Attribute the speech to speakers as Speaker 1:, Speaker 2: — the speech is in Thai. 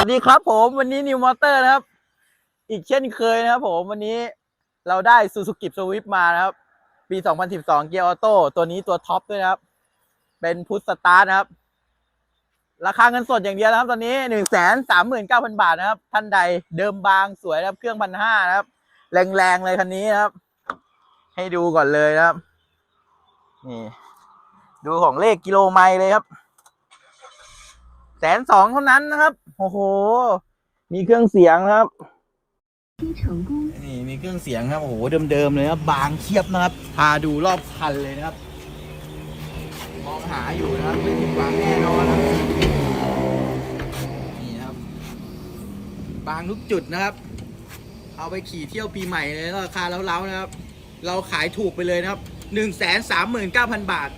Speaker 1: วัสดีครับผมวันนี้นิวมอเตอร์นะครับ อีกเช่นเคยนะครับผมวันนี้เราได้ซูซูกิสวิฟมานะครับ ปี 2012 เกียร์ออโต้ตัวนี้ตัวท็อปด้วยนะครับ เป็นพุทสตาร์นะครับ ราคาเงินสดอย่างเดียวนะครับ ตอนนี้ 1 3 9 0 0 0 บาทนะครับ ท่านใดเดิมบางสวยนะครับ เครื่องพันห้านะครับ แรงๆเลยคันนี้นะครับ ให้ดูก่อนเลยนะครับ นี่ ดูของเลขกิโลไมล์เลยครับ แสนสองเท่านั้นนะครับ โอ้โห มีเครื่องเสียงครับ。นี่มีเครื่องเสียงครับ โอ้โห เดิมๆเลยครับ บางเทียบนะครับ พาดูรอบคันเลยนะครับ มองหาอยู่นะครับไม่ผิดหวังแน่นอนนะครับนี่ครับ บางทุกจุดนะครับ เอาไปขี่เที่ยวปีใหม่เลยราคาเล้าๆนะครับ เราขายถูกไปเลยนะครับ1 3 9 0 0 0บาท